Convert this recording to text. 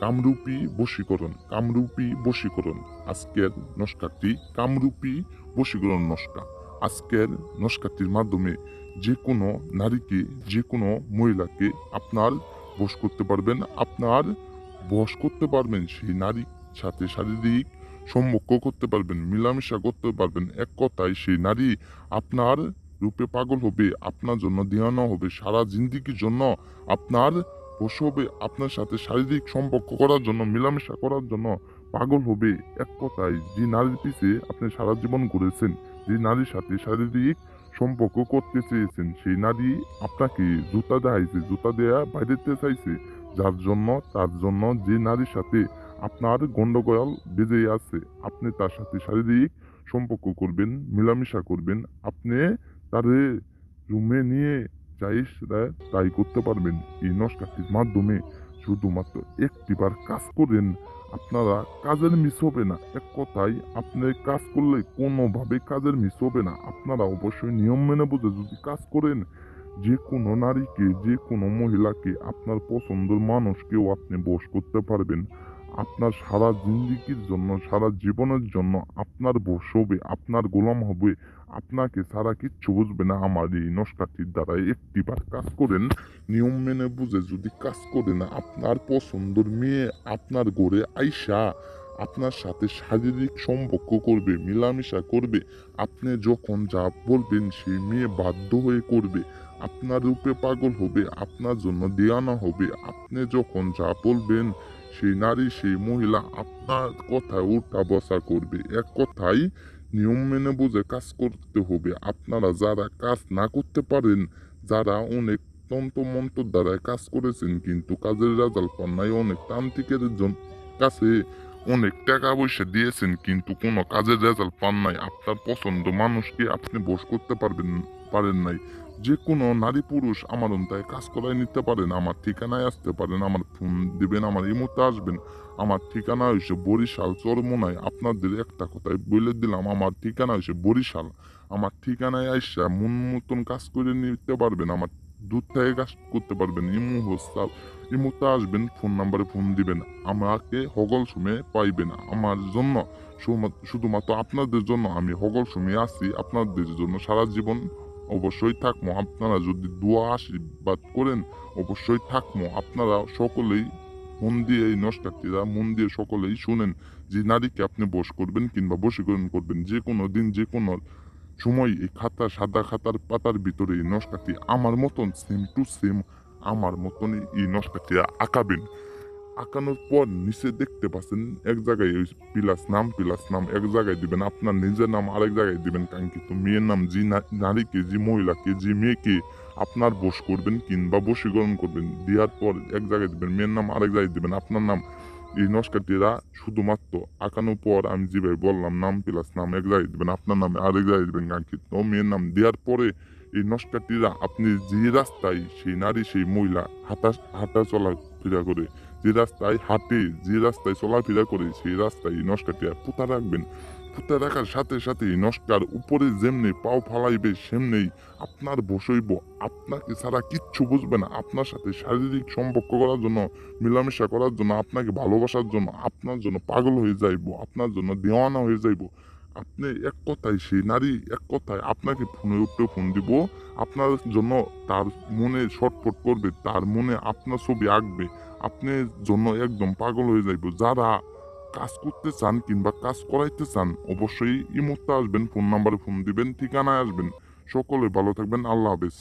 কামরূপী বশীকরণ কামরূপী বশীকরণ। আজকের নস্কারটি কামরূপী বশীকরণ নস্কা। আজকের নস্কারটির মাধ্যমে যে কোনো নারীকে, যে কোনো মহিলাকে আপনার বশ করতে পারবেন, আপনার বস করতে পারবেন, সেই নারীর সাথে শারীরিক সম্পর্ক করতে পারবেন, মিলামেশা করতে পারবেন। এক কথায় সেই নারী আপনার রূপে পাগল হবে, আপনার জন্য দেওয়ানো হবে, সারা জিন্দিগির জন্য আপনার বসে হবে আপনার সাথে শারীরিক সম্পর্ক করার জন্য, মেলামেশা করার জন্য পাগল হবে। এক কথায়, যে নারীর পিছে আপনি সারা জীবন ঘুরেছেন, যে নারীর সাথে শারীরিক সম্পর্ক করতে চেয়েছেন, সেই নারী আপনাকে জুতা দেখাইছে, জুতা দেয়া বাইরেতে চাইছে। যার জন্য, তার জন্য যে নারীর সাথে আপনার গন্ডগোল বেজে আছে, আপনি তার সাথে শারীরিক সম্পর্ক করবেন, মেলামেশা করবেন, আপনি তারে রুমে নিয়ে যাই সেটা তাই করতে পারবেন। এই নস্কাটির মাধ্যমে শুধুমাত্র একটিবার কাজ করেন। আপনারা কাজের মিস হবে না। এক কথায়, আপনি কাজ করলে কোনোভাবে কাজের মিস হবে না। আপনারা অবশ্যই নিয়ম মেনে বুঝে যদি কাজ করেন, যে কোনো নারীকে, যে কোনো মহিলাকে, আপনার পছন্দের মানুষকেও আপনি বশ করতে পারবেন। আপনার সারা জিন্দিগির জন্য, সারা জীবনের জন্য আপনার বশ হবে আপনার গোলাম হবে, আপনাকে সারা কিচ্ছু বুঝবে না আমার এই নস্কাটির দ্বারা একটিবার কাজ করেন, নিয়ম মেনে বুঝে যদি কাজ করেন, আপনার পছন্দর মেয়ে আপনার ঘরে আইসা আপনার সাথে শারীরিক সম্পর্ক করবে, মেলামেশা করবে, আপনি যখন যা বলবেন সেই মেয়ে বাধ্য হয়ে করবে, আপনার রূপে পাগল হবে, আপনার জন্য দেয়ানা হবে, আপনি যখন যা বলবেন সেই নারী, সেই মহিলা আপনার কথায় উল্টা বসা করবে। এক কথাই নিয়ম মেনে বুঝে কাজ করতে হবে। আপনারা যারা কাজ না করতে পারেন, যারা অনেক তন্ত্র মন্ত্র দ্বারা কাজ করেছেন, কিন্তু কাজের রেজাল্ট পান নাই, অনেক তান্ত্রিকের কাছে অনেক টাকা পয়সা দিয়েছেন, কিন্তু কোনো কাজের রেজাল্ট পান নাই। আপনার পছন্দ মানুষকে আপনি বস করতে পারবেন, পারেন নাই। যে কোনো নারী পুরুষ আমার অন্তায় কাজ করায় নিতে পারেন, আমার ঠিকানায় আসতে পারেন, আমার ফোন দিবেন, আমার ইমোতে আসবেন। আমার ঠিকানা হয়েছে বরিশাল চরমোনায়। আপনাদের একটা কথাই বলে দিলাম, আমার ঠিকানা হয়েছে বরিশাল। আমার ঠিকানায় আইসা মন মতন কাজ করে নিতে পারবেন, আমার দূর কাজ করতে পারবেন, ইমু হোসাব ইমুতে আসবেন, ফোন নাম্বারে ফোন দিবেন। আমাকে হগল সময়ে পাইবেন। আমার জন্য শুধুমাত্র আপনাদের জন্য আমি হগল সময়ে আসি আপনাদের জন্য সারা জীবন অবশ্যই থাকব। আপনারা যদি দোয়া, আশীর্বাদ করেন, অবশ্যই থাকব। আপনারা সকলেই মন দিয়ে এই নষ্টার্থীরা মন দিয়ে সকলেই শুনেন যে নারীকে আপনি বশ করবেন কিংবা বশীকরণ করবেন। যে কোনো দিন যে কোনো সময় এই খাতা সাদা খাতার পাতার ভিতরে এই নষ্টাটি আমার মতন সেম টু সেম আমার মতন এই নষ্টাটিরা আঁকাবেন। আঁকানোর পর নিচে দেখতে পাচ্ছেন, এক জায়গায় ওই পিলাস নাম পিলাস নাম এক জায়গায় দিবেন, আপনার নিজের নাম আরেক জায়গায় দিবেন কাঙ্ক্ষিত মেয়ের নাম যে নারীকে যে মহিলাকে যে মেয়েকে আপনার বশ করবেন কিংবা বশীকরণ করবেন, দেওয়ার পর এক জায়গায় দিবেন, মেয়ের নাম আরেক জায়গায় দিবেন, আপনার নাম এই নস্কারটিরা শুধুমাত্র আঁকানোর পর আমি যেভাবে বললাম, নাম প্লাস নাম এক জায়গায় দেবেন, আপনার নামে আর এক জায়গায় দিবেন কাঙ্ক্ষিত মেয়ের নাম দেওয়ার পরে এই নস্কারটিরা আপনি যে রাস্তায় সেই নারী, সেই মহিলা হাঁটা হাঁটা চলাফেরা করে, যে রাস্তায় হাঁটে, যে রাস্তায় চলাফেরা করে, সেই রাস্তায় এই নস্কারটিরা পুঁতা রাখবেন? পুঁতা রাখার সাথে সাথে নস্কার উপরে যেমনি পাও ফালাইবে, সেমনেই আপনার বসইব। আপনাকে ছাড়া কিচ্ছু বুঝবে না। আপনার সাথে শারীরিক সম্পর্ক করার জন্য, মেলামেশা করার জন্য, আপনাকে ভালোবাসার জন্য, আপনার জন্য পাগল হয়ে যাইব, আপনার জন্য দেওয়ানা হয়ে যাইব। আপনি এক কথায় সেই নারী, এক কথায় আপনাকে ফোনের উপরে ফোন দিব। আপনার জন্য তার মনে ছটফট করবে, তার মনে আপনার ছবি আঁকবে। আপনার জন্য একদম পাগল হয়ে যাইব। যারা কাজ করতে চান কিংবা কাজ করাইতে চান, অবশ্যই ইমোতে আসবেন, ফোন নাম্বারে ফোন দিবেন, ঠিকানায় আসবেন। সকলে ভালো থাকবেন, আল্লাহ হাফেজ।